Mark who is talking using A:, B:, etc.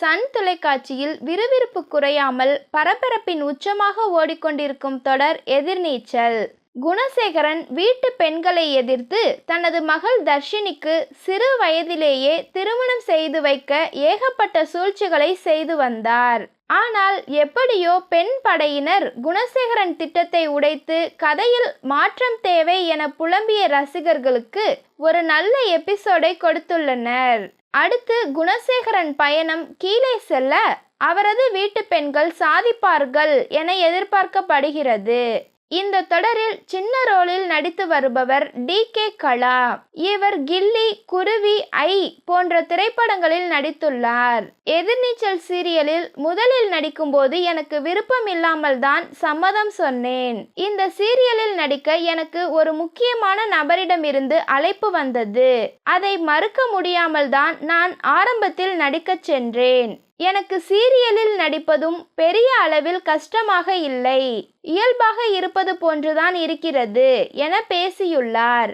A: Sun தொலைக்காட்சியில் விறுவிறுப்பு குறையாமல் பரபரப்பின் உச்சமாக ஓடிக்கொண்டிருக்கும் தொடர் எதிர்நீச்சல். குணசேகரன் வீட்டு பெண்களை எதிர்த்து தனது மகள் தர்ஷினிக்கு சிறு வயதிலேயே திருமணம் செய்து வைக்க ஏகப்பட்ட சூழ்ச்சிகளை செய்து வந்தார். ஆனால் எப்படியோ பெண் படையினர் குணசேகரன் திட்டத்தை உடைத்து கதையில் மாற்றம் தேவை என புலம்பிய ரசிகர்களுக்கு ஒரு நல்ல எபிசோடை கொடுத்துள்ளனர். அடுத்து குணசேகரன் பயணம் கீழே செல்ல அவரது வீட்டு பெண்கள் சாதிப்பார்கள் என எதிர்பார்க்கப்படுகிறது. இந்த தொடரில் சின்ன ரோலில் நடித்து வருபவர் டி கே கலா. இவர் கில்லி குருவி ஐ போன்ற திரைப்படங்களில் நடித்துள்ளார். எதிர்நீச்சல் சீரியலில் முதலில் நடிக்கும்போது எனக்கு விருப்பம் இல்லாமல் தான் சம்மதம் சொன்னேன். இந்த சீரியலில் நடிக்க எனக்கு ஒரு முக்கியமான நபரிடமிருந்து அழைப்பு வந்தது. அதை மறுக்க முடியாமல் தான் நான் ஆரம்பத்தில் நடிக்கச் சென்றேன். எனக்கு சீரியலில் நடிப்பதும் பெரிய அளவில் கஷ்டமாக இல்லை. இயல்பாக இருப்பது போன்றுதான் இருக்கிறது. என பேசியுள்ளார்.